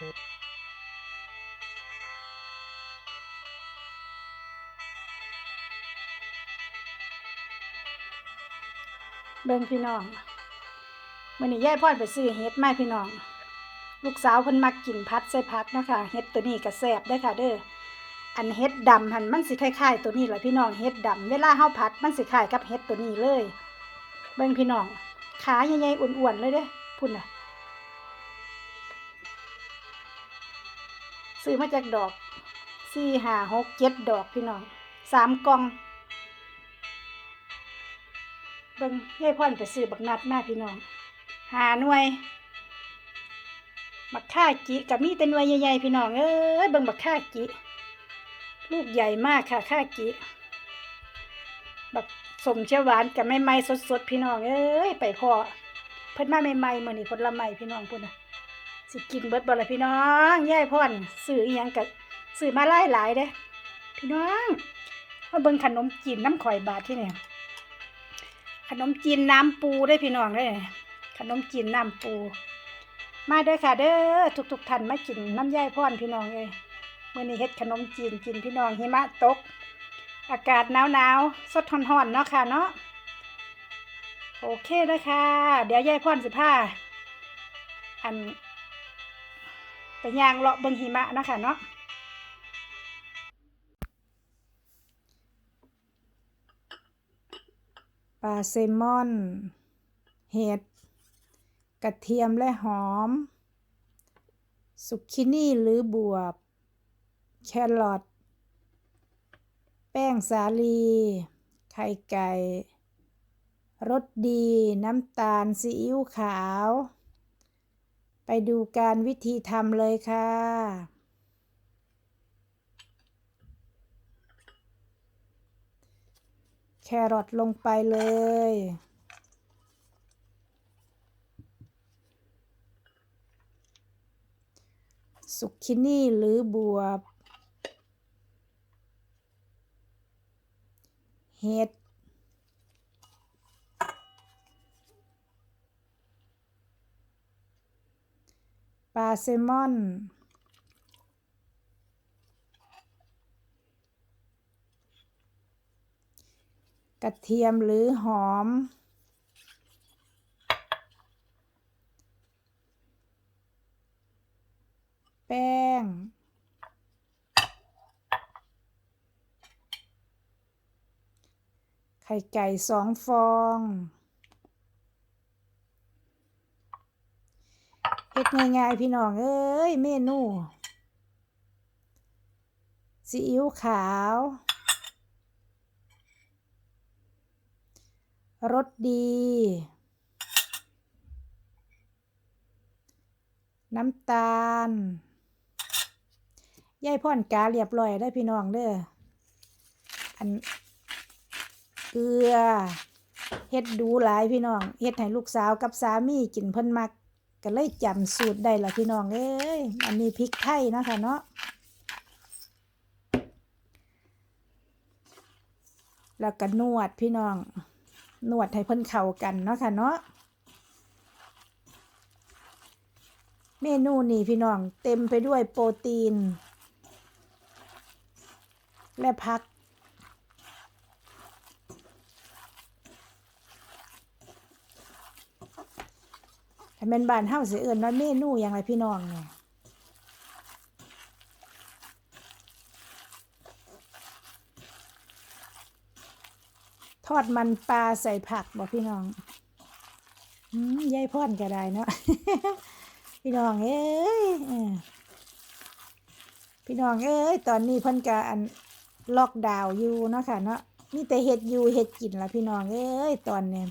เบิ่งพี่น้องมื้อนี้ยายพรไปซื้อเฮ็ดมาพี่น้อง ลูกสาวเพิ่นมักกินพัดใส่ผักนะคะเฮ็ดตัวนี้ก็แซ่บเด้ค่ะ เด้ออันเฮ็ดดำหันมันสิคล้ายๆตัวนี้แหละพี่น้องเฮ็ดดำเวลาเฮาผัดมันสิคล้ายกับเฮ็ดตัวนี้เลย เบิ่งพี่น้องขาใหญ่ๆอ้วนๆเลยเด้พุ่นน่ะ ซื้อมาจากดอกสี่ห้าหกเจ็ดดอกพี่น้องสามกล่องเบิ่งยายพ่อนไปซื้อบักนัดมาพี่น้องหาหน่วยบักค่าจิกับมีแต่หน่วยใหญ่ๆพี่น้องเอ้ยเบิ่งบักค่าจิลูกใหญ่มากค่ะค่าจิบักสมเชียวหวานกับไม่ไม่สดๆพี่น้องเอ้ยไปพอเพิ่นมาใหม่ๆมื้อนี้ผลไม้พี่น้องพุ่นน่ะ สิกินเบิดบ่ละพี่น้องยายพ่อนซื้ออีหยังก็ซื้อมาหลายหลายเด้พี่น้องมาเบิ่งขนมจีนน้ำข่อยบาทที่เนี่ยขนมจีนน้ำปูได้พี่น้องได้ขนมจีนน้ำปู มาเด้อค่ะเด้อทุกๆท่านมากินน้ำยายพ่อนพี่น้องเอ้ยมื้อนี้เฮ็ดขนมจีนกินพี่น้องหิมะตก อากาศหนาวๆสดร้อนๆเนาะค่ะเนาะโอเคเด้อค่ะเดี๋ยวยายพ่อนสิพาอัน ไปย่างเลาะเบิงหิมะนะคะเนาะปลาเซลมอน เห็ด กระเทียมและหอม สุกินี่หรือบวบ แครอท แป้งสาลี ไข่ไก่ รสดี น้ำตาลซีอิ๊วขาว ไปดูการวิธีทำเลยค่ะ แครอทลงไปเลยสุกคินี่หรือบวบ เห็ด ปลา แซลมอนกระเทียมหรือหอม แป้ง ไข่ไก่สองฟอง เฮ็ด ง่ายๆพี่น้องเอ้ยเมนูซีอิ๊วขาวรสดี น้ำตาลยายพ่อนกาเรียบร้อยได้พี่น้องเด้ออันเกลือเฮ็ดดูหลายพี่น้องเฮ็ดให้ลูกสาวกับสามีกินเพิ่นมัก ก็เลยจำสูตรได้ละพี่น้องเอ้ยอันนี้พริกไทยนะคะเนาะแล้วก็นวดพี่น้องนวดให้เพิ่นเข้ากันเนาะค่ะเนาะเมนูนี้พี่น้องเต็มไปด้วยโปรตีน และผัก ถ้าแม่นบ้านเฮาสิเอิ้นว่าเมนูหยังไงพี่น้องเนี่ยทอดมันปลาใส่ผักบ่พี่น้องอืมยายพ่อนก็ได้เนาะพี่น้องเอ้ยพี่น้องเอ้ยตอนนี้เพิ่นก็อันล็อกดาวน์อยู่เนาะค่ะเนาะมีแต่เฮ็ดอยู่เฮ็ดกินละพี่น้องเอ้ยตอนเนี้ย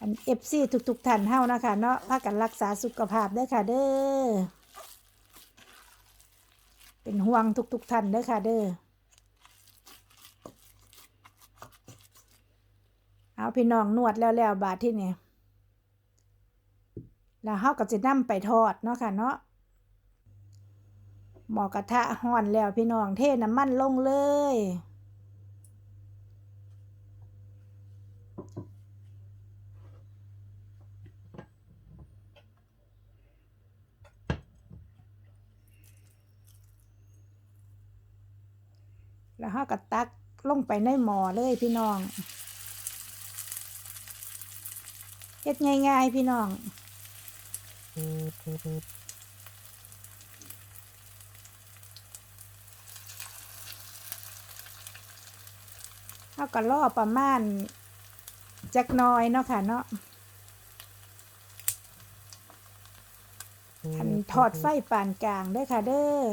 อันเอฟซีทุกๆท่านเฮานะคะเนาะพากันรักษาสุขภาพเด้อค่ะเด้อ เป็นห่วงทุกๆท่านเด้อค่ะเด้อ เอาพี่น้องนวดแล้วแล้วบาดที่นี่แล้วเฮาก็จะนำไปทอดเนาะค่ะเนาะหมอกระทะฮ้อนแล้วพี่น้องเทน้ำมันลงเลย แล้วเราก็ตักลงไปในหม้อเลยพี่น้องเฮ็ดง่ายๆพี่น้องเราก็รอประมาณจักหน้อยเนาะค่ะเนาะอันทอดไฟปานกลางเด้อค่ะเด้อ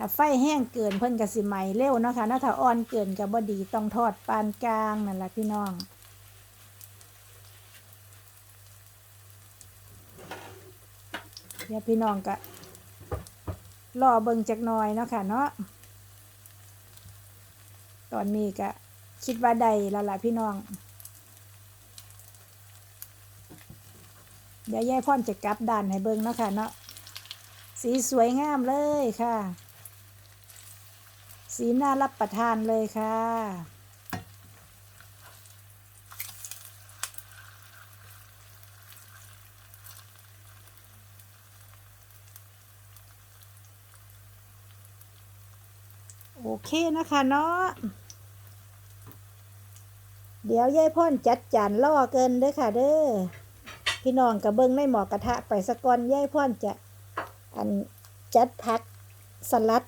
ถ้าไฟแห้งเกินเพิ่นก็สิไหมเร็วเนาะค่ะนาะถ้าอ่อนเกินก็บ่ดีต้องทอดปานกลางนั่นแหละพี่น้องเดี๋ยวพี่น้องก็รอเบิ่งจักหน่อยเนาะค่ะเนาะตอนนี้ก็คิดว่าได้แล้วล่ะพี่น้อง เดี๋ยวยายพ่อนจะกลับด้านให้เบิ่งเนาะค่ะเนาะสีสวยงามเลยค่ะ สีน่ารับประทานเลยค่ะ โอเคนะคะเนาะเดี๋ยวยายพ่อนจัดจานล่อเกินเด้อค่ะเด้อพี่น้องกับเบิ้งในหมอกระทะไปสะก่อนยายพ่อนจะอันจัดพักสลัด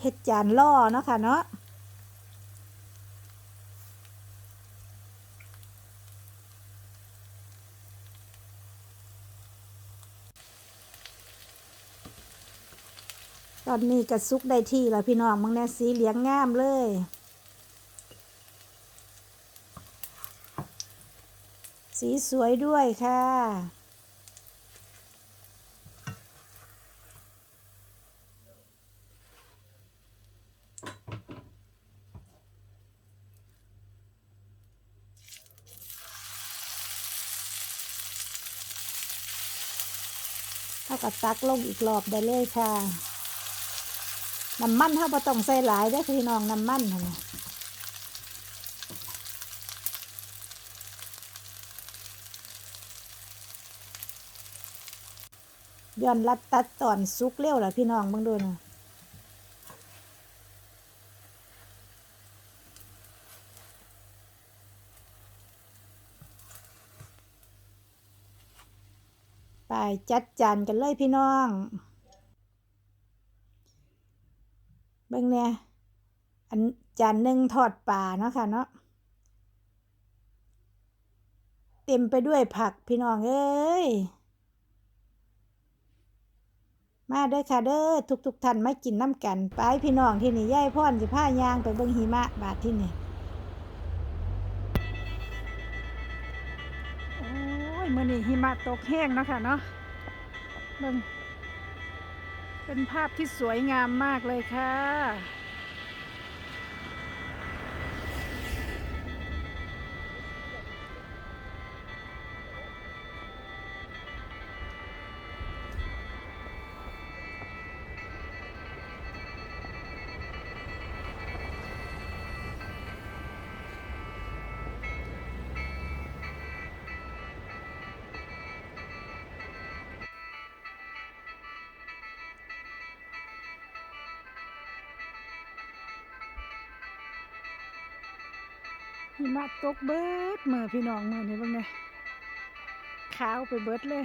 เฮ็ดจานล่อเนาะค่ะเนาะตอนนี้กระซุกได้ที่แล้วพี่น้องมึงแน่สีเหลืองงามเลย สีสวยด้วยค่ะ เท่ากับตักลงอีกรอบได้เลยค่ะ น้ำมันเท่าบ่ต้องใส่หลายได้พี่น้องน้ำมันนะย้อนรัดตัดตอนซุกเร็วล่ะพี่น้องเบิ่งดูนะ จัดจานกันเลยพี่น้อง เบิ่งเนี่ยอันจานหนึ่งทอดปลาเนาะค่ะเนาะเต็มไปด้วยผักพี่น้องเอ้ย มาเด้อค่ะเด้อทุกทุกๆท่านมากินน้ำกัน ไปพี่น้องที่นี่ย่ายพ่อนสิผ้ายางไปเบิ่งหิมะบาดที่นี่ มื่อนี้หิมะตกแห้งเนาะค่ะเนาะเบิ่งเป็นภาพที่สวยงามมากเลยค่ะ หิมะตกเบิดมือพี่น้องมือนี่เบิ่งเนี่ยขาวไปเบิดเลย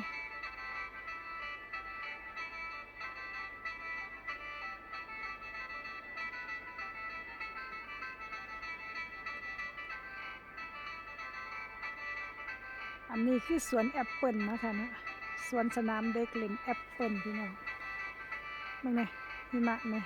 อันนี้คือสวนแอปเปิลนะคะนะสวนสนามเด็กเล่นแอปเปิลพี่น้องเบิ่งเนี่ยหิมะเนี่ย